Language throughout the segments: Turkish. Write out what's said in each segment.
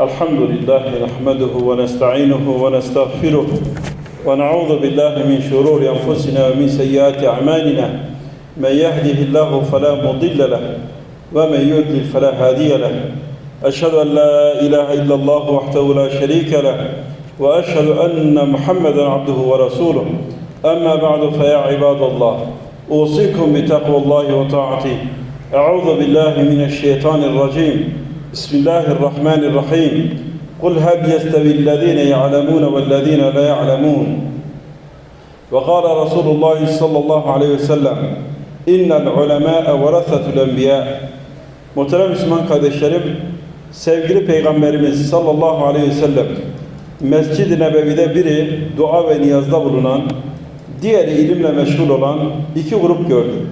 الحمد لله نحمده ونستعينه ونستغفره ونعوذ بالله من شرور أنفسنا ومن سيئات أعمالنا. من يهده الله فلا مضل له ومن يضلل فلا هادي له. أشهد أن لا إله إلا الله وحده لا شريك له وأشهد أن محمدا عبده ورسوله. أما بعد فيا عباد الله أوصيكم بتقوى الله وطاعته. أعوذ بالله من الشيطان الرجيم. بسم الله الرحمن الرحيم قل هل يستوي الذين يعلمون والذين لا يعلمون وقال رسول الله صلى الله عليه وسلم إن العلماء ورثة الأنبياء Muhterem Müslüman kardeşlerim, sevgili Peygamberimiz sallallahu aleyhi ve sellem Mescid-i Nebevi'de biri dua ve niyazda bulunan, diğeri ilimle meşgul olan iki grup gördü.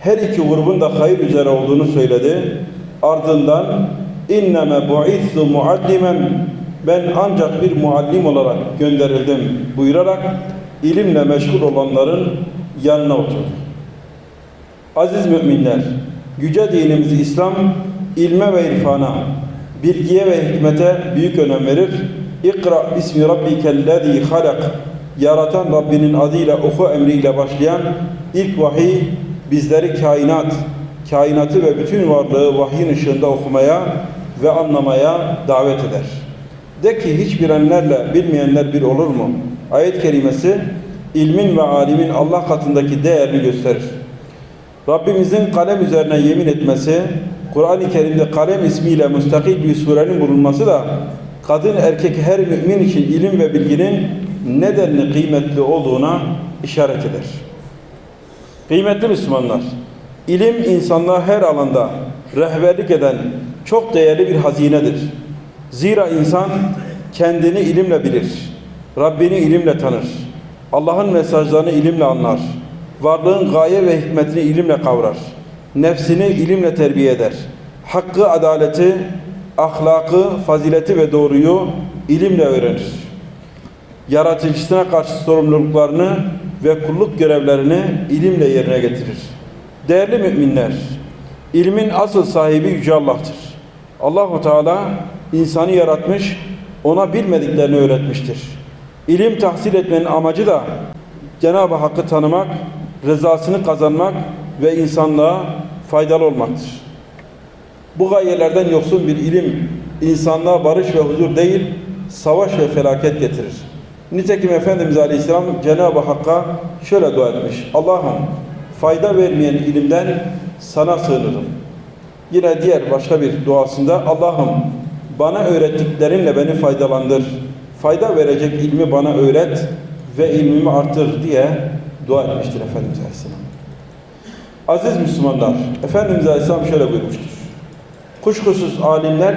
Her iki grubun da hayır üzere olduğunu söyledi. Ardından inneme bu'ithu muallimen ben ancak bir muallim olarak gönderildim buyurarak ilimle meşgul olanların yanına oturdu. Aziz müminler, yüce dinimiz İslam ilme ve irfana, bilgiye ve hikmete büyük önem verir. İkra bismi rabbikellezî halak yaratan Rabbinin adıyla oku emriyle başlayan ilk vahiy bizleri kainat, kainatı ve bütün varlığı vahyin ışığında okumaya ve anlamaya davet eder. De ki hiç bilenlerle bilmeyenler bir olur mu? Ayet kelimesi ilmin ve alimin Allah katındaki değerini gösterir. Rabbimizin kalem üzerine yemin etmesi, Kur'an-ı Kerim'de kalem ismiyle müstakil bir surenin bulunması da kadın erkek her mümin için ilim ve bilginin nedenli kıymetli olduğuna işaret eder. Kıymetli Müslümanlar, ilim insanlığa her alanda rehberlik eden çok değerli bir hazinedir. Zira insan kendini ilimle bilir, Rabbini ilimle tanır, Allah'ın mesajlarını ilimle anlar, varlığın gaye ve hikmetini ilimle kavrar, nefsini ilimle terbiye eder, hakkı, adaleti, ahlakı, fazileti ve doğruyu ilimle öğrenir. Yaratıcısına karşı sorumluluklarını ve kulluk görevlerini ilimle yerine getirir. Değerli müminler, ilmin asıl sahibi Yüce Allah'tır. Allahu Teala insanı yaratmış, ona bilmediklerini öğretmiştir. İlim tahsil etmenin amacı da Cenab-ı Hakk'ı tanımak, rızasını kazanmak ve insanlığa faydalı olmaktır. Bu gayelerden yoksun bir ilim insanlığa barış ve huzur değil, savaş ve felaket getirir. Nitekim Efendimiz Aleyhisselam Cenab-ı Hakk'a şöyle dua etmiş. Allah'ım fayda vermeyen ilimden sana sığınırım. Yine diğer başka bir duasında Allah'ım bana öğrettiklerinle beni faydalandır. Fayda verecek ilmi bana öğret ve ilmimi artır diye dua etmiştir Efendimiz Aleyhisselam. Aziz Müslümanlar, Efendimiz Aleyhisselam şöyle buyurmuştur. Kuşkusuz alimler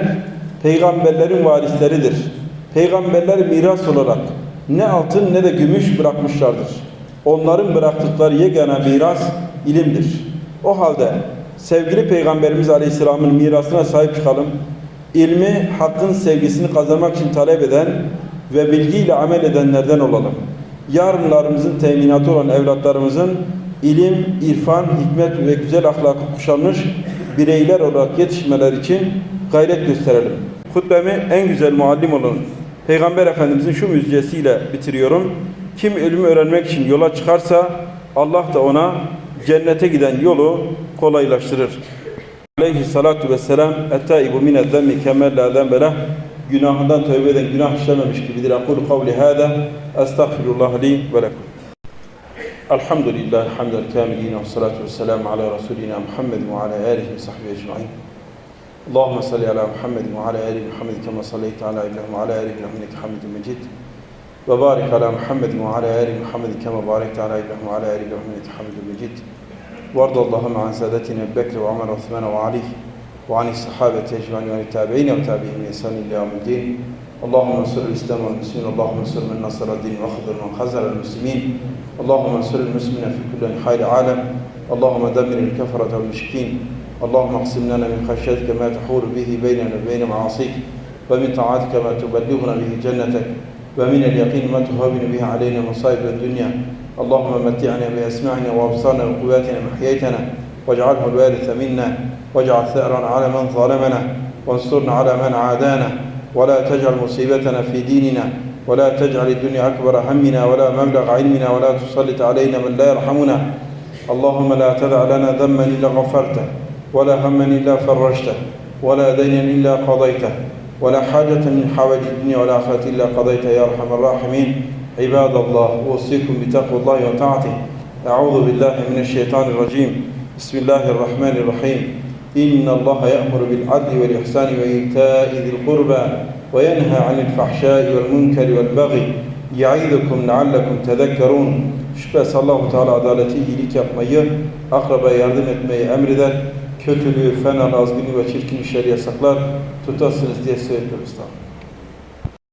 peygamberlerin varisleridir. Peygamberler miras olarak ne altın ne de gümüş bırakmışlardır. Onların bıraktıkları yegane miras ilimdir. O halde sevgili Peygamberimiz Aleyhisselam'ın mirasına sahip çıkalım. İlmi, hakkın sevgisini kazanmak için talep eden ve bilgiyle amel edenlerden olalım. Yarınlarımızın teminatı olan evlatlarımızın ilim, irfan, hikmet ve güzel ahlakı kuşanmış bireyler olarak yetişmeler için gayret gösterelim. Hutbemi en güzel muallim olan Peygamber Efendimizin şu müjdesiyle bitiriyorum. Kim ilmi öğrenmek için yola çıkarsa Allah da ona cennete giden yolu kolaylaştırır. Aleyhissalatu vesselam ettaibu mine zemmi kemel la zembeleh günahından tövbe eden günah işlememiş gibidir. Akul kavli hâdâ estağfirullah li ve lekum. Elhamdülillah, hamdel kâmilîne ve salatu ve selamu ala Resulina Muhammed ve ala âlihi ve sahbihi ecma'in. Allahümme salli ala Muhammed ve ala âli Muhammed kema salleyte ala İbrahim ve ala âli İbrahim inneke hamidun mecid. وبارك على محمد وعلى آل محمد كما باركت على إبراهيم وعلى آل إبراهيم إنك حميد مجيد. وارض اللهم عن سادتنا أبي بكر وعمر وعثمان وعلي وعن الصحابة أجمعين وعن التابعين وتابعين بإحسان إلى يوم الدين. اللهم انصر الإسلام والمسلمين. اللهم انصر من نصر الدين واخذل من خذل المسلمين. اللهم انصر المسلمين في كل أنحاء العالم. اللهم دمر الكفرة والمشركين. اللهم اقسم لنا من خشيتك ما تحول به بيننا وبين معاصيك. ومن طاعتك ما تبلغنا به جنتك. ومن اليقين ما تهون به علينا مصائب الدنيا. اللهم متعنا بأسماعنا وأبصارنا وقواتنا ما أحييتنا واجعله الوارث منا واجعل ثأرنا على من ظلمنا وانصرنا على من عادانا. ولا تجعل مصيبتنا في ديننا ولا تجعل الدنيا أكبر همنا ولا مبلغ علمنا ولا تسلط علينا من لا يرحمنا. اللهم لا تدع لنا ذنبا إلا غفرته ولا هما إلا فرجته ولا دينا إلا قضيته. ولا حاجة من حوائج الدنيا والآخرة إلا قضيتها يا أرحم الراحمين. عباد الله أوصيكم بتقوى الله وطاعته. أعوذ بالله من الشيطان الرجيم. بسم الله الرحمن الرحيم. إن الله يأمر بالعدل والإحسان وإيتاء ذي القربى وينهى عن الفحشاء والمنكر والبغي. يعظكم لعلكم تذكرون. Şüphesiz Allah-u Teala adaleti, iyilik yapmayı, akrabaya yardım etmeyi emreder, kötülüğü, fenalı, azgını ve çirkin işleri yasaklar, tutasınız diye söylüyoruz. Tamam.